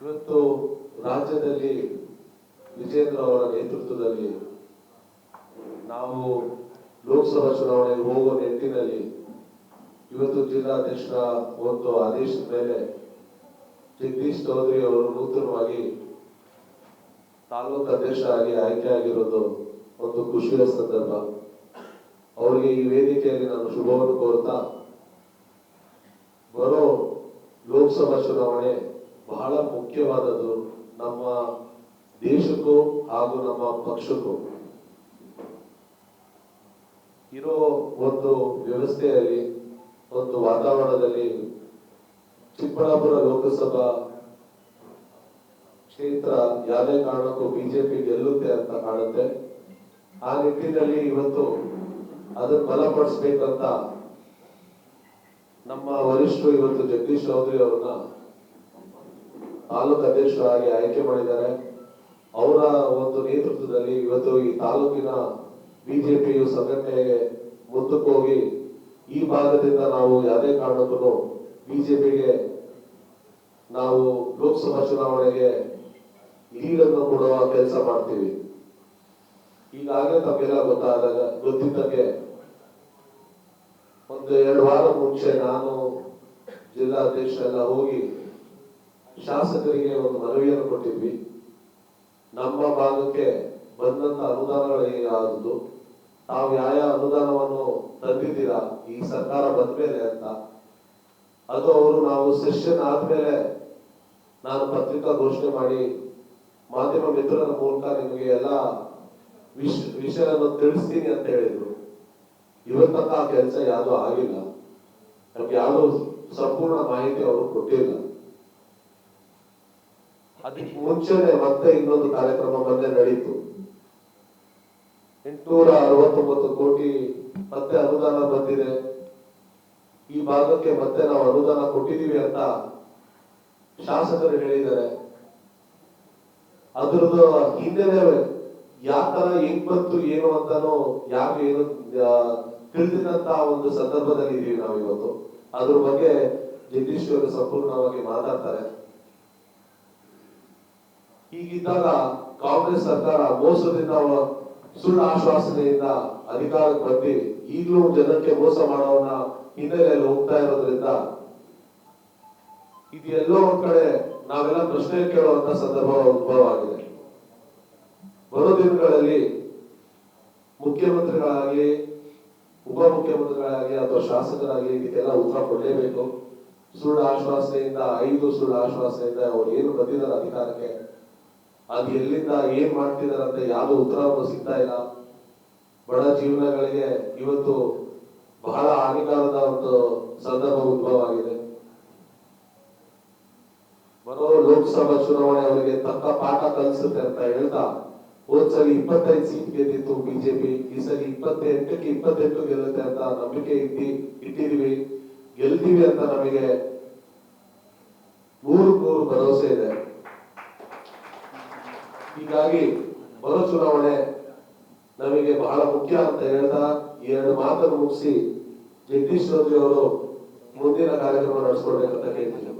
ಇವತ್ತು ರಾಜ್ಯದಲ್ಲಿ ವಿಜೇಂದ್ರ ಅವರ ನೇತೃತ್ವದಲ್ಲಿ ನಾವು ಲೋಕಸಭಾ ಚುನಾವಣೆಗೆ ಹೋಗುವ ನಿಟ್ಟಿನಲ್ಲಿ ಇವತ್ತು ಜಿಲ್ಲಾಧ್ಯಕ್ಷರ ಒಂದು ಆದೇಶದ ಮೇಲೆ ಜಗದೀಶ್ ಚೌಧರಿ ಅವರು ನೂತನವಾಗಿ ತಾಲೂಕು ಅಧ್ಯಕ್ಷರಾಗಿ ಆಯ್ಕೆಯಾಗಿರೋದು ಒಂದು ಖುಷಿಯ ಸಂದರ್ಭ. ಅವರಿಗೆ ಈ ವೇದಿಕೆಯಲ್ಲಿ ನಾನು ಶುಭವನ್ನು ಕೋರ್ತಾ ಬರೋ ಲೋಕಸಭಾ ಚುನಾವಣೆ ಬಹಳ ಮುಖ್ಯವಾದದ್ದು ನಮ್ಮ ದೇಶಕ್ಕೂ ಹಾಗೂ ನಮ್ಮ ಪಕ್ಷಕ್ಕೂ. ಇರೋ ಒಂದು ವ್ಯವಸ್ಥೆಯಲ್ಲಿ, ಒಂದು ವಾತಾವರಣದಲ್ಲಿ ಚಿಕ್ಕಬಳ್ಳಾಪುರ ಲೋಕಸಭಾ ಕ್ಷೇತ್ರ ಯಾವುದೇ ಕಾರಣಕ್ಕೂ ಬಿಜೆಪಿ ಗೆಲ್ಲುತ್ತೆ ಅಂತ ಕಾಣುತ್ತೆ. ಆ ನಿಟ್ಟಿನಲ್ಲಿ ಇವತ್ತು ಅದನ್ನ ಬಲಪಡಿಸ್ಬೇಕಂತ ನಮ್ಮ ವರಿಷ್ಠರು ಇವತ್ತು ಜಗದೀಶ್ ಚೌಧರಿ ಅವರನ್ನ ತಾಲೂಕು ಅಧ್ಯಕ್ಷರಾಗಿ ಆಯ್ಕೆ ಮಾಡಿದ್ದಾರೆ. ಅವರ ಒಂದು ನೇತೃತ್ವದಲ್ಲಿ ಇವತ್ತು ಈ ತಾಲೂಕಿನ ಬಿಜೆಪಿಯು ಸಂಘಟನೆಗೆ ಮುಂದಕ್ಕೆ ಈ ಭಾಗದಿಂದ ನಾವು ಯಾವುದೇ ಕಾರಣಕ್ಕೂ ಬಿಜೆಪಿಗೆ ನಾವು ಲೋಕಸಭಾ ಚುನಾವಣೆಗೆ ಲೀಡನ್ನು ಕೊಡುವ ಕೆಲಸ ಮಾಡ್ತೀವಿ. ಈಗಾಗಲೇ ತಮಗೆಲ್ಲ ಗೊತ್ತಾದಾಗ ಗೊತ್ತಿದ್ದಕ್ಕೆ ಒಂದು ಎರಡು ವಾರ ಮುಂಚೆ ನಾನು ಜಿಲ್ಲಾಧ್ಯಕ್ಷ ಎಲ್ಲ ಹೋಗಿ ಶಾಸಕರಿಗೆ ಒಂದು ಮನವಿಯನ್ನು ಕೊಟ್ಟಿದ್ವಿ. ನಮ್ಮ ಭಾಗಕ್ಕೆ ಬಂದಂತ ಅನುದಾನಗಳು ಯಾವುದು ತಾವು ಯಾವ ಅನುದಾನವನ್ನು ತಂದಿದ್ದೀರಾ, ಈ ಸರ್ಕಾರ ಬಂದ ಅಂತ. ಅದು ಅವರು ನಾವು ಸೆಷನ್ ಆದ್ಮೇಲೆ ನಾನು ಪತ್ರಿಕಾ ಘೋಷಣೆ ಮಾಡಿ ಮಾಧ್ಯಮ ಮಿತ್ರರ ಮೂಲಕ ನಿಮಗೆ ಎಲ್ಲ ವಿಷ ವಿಷಯವನ್ನು ತಿಳಿಸ್ತೀನಿ ಅಂತ ಹೇಳಿದ್ರು. ಇವತ್ತಕ್ಕ ಆ ಕೆಲಸ ಯಾವುದು ಆಗಿಲ್ಲ. ನಮ್ಗೆ ಯಾವುದು ಸಂಪೂರ್ಣ ಮಾಹಿತಿ ಅವರು ಕೊಟ್ಟಿಲ್ಲ. ಅದಕ್ಕೆ ಮುಂಚೆನೆ ಮತ್ತೆ ಇನ್ನೊಂದು ಕಾರ್ಯಕ್ರಮ ಮೊನ್ನೆ ನಡೀತು. ಎಂಟುನೂರ ಅರವತ್ತೊಂಬತ್ತು ಕೋಟಿ ಮತ್ತೆ ಅನುದಾನ ಬಂದಿದೆ. ಈ ಭಾಗಕ್ಕೆ ಮತ್ತೆ ನಾವು ಅನುದಾನ ಕೊಟ್ಟಿದೀವಿ ಅಂತ ಶಾಸಕರು ಹೇಳಿದ್ದಾರೆ. ಅದ್ರದ್ದು ಹಿನ್ನೆಲೆ ಯಾವ ತರ ಹೆಂಗ್ ಬಂತು, ಏನು ಅಂತಾನು ಯಾರು ಏನು ತಿಳಿದಿದಂತ ಒಂದು ಸಂದರ್ಭದಲ್ಲಿ ಇದೀವಿ ನಾವು ಇವತ್ತು ಅದ್ರ ಬಗ್ಗೆ ಜಗದೀಶ್ ಅವರು ಸಂಪೂರ್ಣವಾಗಿ ಮಾತಾಡ್ತಾರೆ. ಹೀಗಿದ್ದಾಗ ಕಾಂಗ್ರೆಸ್ ಸರ್ಕಾರ ಮೋಸದಿಂದ ಸುಳ್ಳು ಆಶ್ವಾಸನೆಯಿಂದ ಅಧಿಕಾರಕ್ಕೆ ಬಂದು ಈಗಲೂ ಜನಕ್ಕೆ ಮೋಸ ಮಾಡೋವನ್ನ ಹಿನ್ನೆಲೆಯಲ್ಲಿ ಹೋಗ್ತಾ ಇರೋದ್ರಿಂದ ಇದು ಎಲ್ಲೋ ಒಂದ್ ಕಡೆ ನಾವೆಲ್ಲ ಪ್ರಶ್ನೆ ಕೇಳುವಂತ ಸಂದರ್ಭ ಉದ್ಭವ ಆಗಿದೆ ಬರೋ ದಿನಗಳಲ್ಲಿ ಮುಖ್ಯಮಂತ್ರಿಗಳಾಗಿ ಉಪ ಮುಖ್ಯಮಂತ್ರಿಗಳಾಗಿ ಅಥವಾ ಶಾಸಕರಾಗಿ ಇದಕ್ಕೆಲ್ಲ ಉತ್ತರ ಕೊಡಲೇಬೇಕು. ಸುಳ್ಳು ಆಶ್ವಾಸನೆಯಿಂದ, ಐದು ಸುಳ್ಳು ಆಶ್ವಾಸನೆಯಿಂದ ಅವ್ರು ಏನು ಬಂದಿದ್ದಾರೆ ಅಧಿಕಾರಕ್ಕೆ? ಅದು ಎಲ್ಲಿಂದ ಏನ್ ಮಾಡ್ತಿದಾರೆ ಅಂತ ಯಾರು ಉತ್ತರವನ್ನು ಸಿಗ್ತಾ ಇಲ್ಲ. ಬಡ ಜೀವನಗಳಿಗೆ ಇವತ್ತು ಬಹಳ ಹಾನಿಕಾರದ ಒಂದು ಸಂದರ್ಭ ಉದ್ಭವ ಆಗಿದೆ ಬರೋ ಲೋಕಸಭಾ ಚುನಾವಣೆ ಅವರಿಗೆ ತಕ್ಕ ಪಾಠ ಕಲಿಸುತ್ತೆ ಅಂತ ಹೇಳ್ತಾ, ಹೋದ್ ಸರಿ ಇಪ್ಪತ್ತೈದು ಸೀಟ್ ಗೆದ್ದಿತ್ತು ಬಿಜೆಪಿ, ಈ ಸರಿ ಇಪ್ಪತ್ತೆಂಟಕ್ಕೆ ಇಪ್ಪತ್ತೆಂಟು ಗೆಲ್ಲುತ್ತೆ ಅಂತ ನಂಬಿಕೆ ಇಟ್ಟಿ ಇಟ್ಟಿದೀವಿ ಗೆಲ್ತೀವಿ ಅಂತ ನಮಗೆ ನೂರು ನೂರು ಭರವಸೆ ಇದೆ. ಹೀಗಾಗಿ ಬರೋ ಚುನಾವಣೆ ನಮಗೆ ಬಹಳ ಮುಖ್ಯ ಅಂತ ಹೇಳ್ತಾ ಎರಡು ಮಾತನ್ನು ಮುಗಿಸಿ ಜಗದೀಶ್ ಚೌಧರಿ ಅವರು ಮುಂದಿನ ಕಾರ್ಯಕ್ರಮ ನಡೆಸ್ಕೊಡ್ಬೇಕಂತ ಕೇಳ್ತೀನಿ.